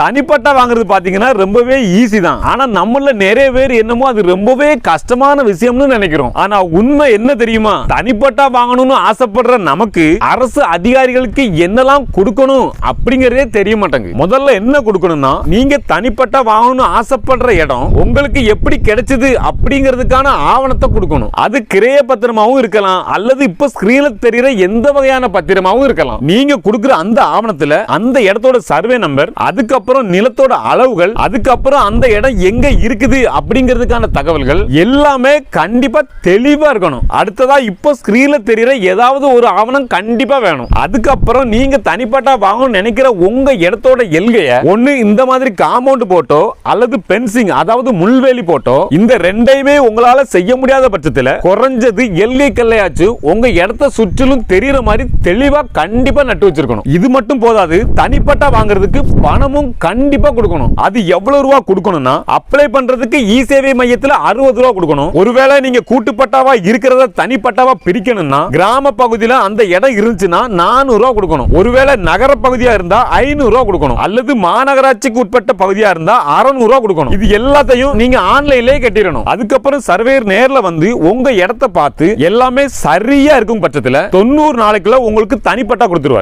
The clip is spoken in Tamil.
தனிப்பட்டா வாங்குறது பாத்தீங்கன்னா ரொம்பவே ஈஸி தான். ஆனா நம்மள நிறைய பேர் என்னமோ அது ரொம்பவே கஷ்டமான விஷயம்னு நினைக்கிறோம். ஆனா உண்மை என்ன தெரியுமா? தனிப்பட்டா வாங்கணும்னு ஆசைப்படுற நமக்கு அரசு அதிகாரிகளுக்கு என்னெல்லாம் கொடுக்கணும் அப்படிங்கறதே தெரிய மாட்டேங்குது. முதல்ல என்ன கொடுக்கணும்னா நீங்க தனிப்பட்டா வாங்கணும்னு ஆசைப்படுற இடம் உங்களுக்கு எப்படி கிடைச்சது அப்படிங்கிறதுக்கான ஆவணத்தை கொடுக்கணும். அது கிரைய பத்திரமாவும் இருக்கலாம் அல்லது இப்ப ஸ்கிரீன்ல தெரியுற எந்த வகையான பத்திரமாவும் இருக்கலாம். நீங்க கொடுக்குற அந்த ஆவணத்துல அந்த இடத்தோட சர்வே நம்பர் அதுக்கப்புறம் நிலத்தோட அளவுகள் அதுக்கப்புறம் அந்த இடம் எங்க இருக்குது அப்படிங்கிறதுக்கான தகவல்கள் எல்லாமே கண்டிப்பா தெளிவா இருக்கணும். அடுத்ததா இப்போ ஸ்கிரீன்ல தெரியுற ஏதாவது ஒரு ஆவணம் கண்டிப்பா வேணும். அதுக்கப்புறம் நீங்க தனிப்பட்டா வாங்கணும்னு நினைக்கிற உங்க இடத்தோட எல்கைய ஒண்ணு இந்த மாதிரி காம்பவுண்ட் போட்டோ அல்லது பென்சிங் அதாவது முள்வேலி போட்டோ இந்த ரெண்டையுமே உங்களால செய்ய முடியாத பட்சத்துல குறைஞ்சது எல்கை கல்லையாச்சு உங்க இடத்த சுற்றிலும் தெரியுற மாதிரி தெளிவா கண்டிப்பா நட்டு வச்சிருக்கணும். இது மட்டும் போதாது தனிப்பட்டா வாங்குறதுக்கு பணமும் கண்டிப்பா கொடுக்கணும். அது எவ்வளவு ரூபா கொடுக்கணும்னா அப்ளை பண்றதுக்கு இ சேவை மையத்தில் அறுபது ரூபா கொடுக்கணும். ஒருவேளை நீங்க கூட்டுப்பட்டாவா இருக்கிறத தனிப்பட்டாவா பிரிக்கணும்னா கிராம பகுதியில் அந்த இடம் இருந்துச்சுன்னா நானூறு ரூபா கொடுக்கணும். ஒருவேளை நகர பகுதியா இருந்தா ஐநூறு ரூபா கொடுக்கணும். அல்லது மாநகராட்சிக்கு உட்பட்ட பகுதியா இருந்தா அறுநூறு ரூபா கொடுக்கணும். இது எல்லாத்தையும் நீங்க ஆன்லைன்லயே கட்டிடணும். அதுக்கப்புறம் சர்வேர் நேர்ல வந்து உங்க இடத்த பார்த்து எல்லாமே சரியா இருக்கும் பட்சத்தில் தொண்ணூறு நாளைக்குள்ள உங்களுக்கு தனிப்பட்டா கொடுத்துருவார்.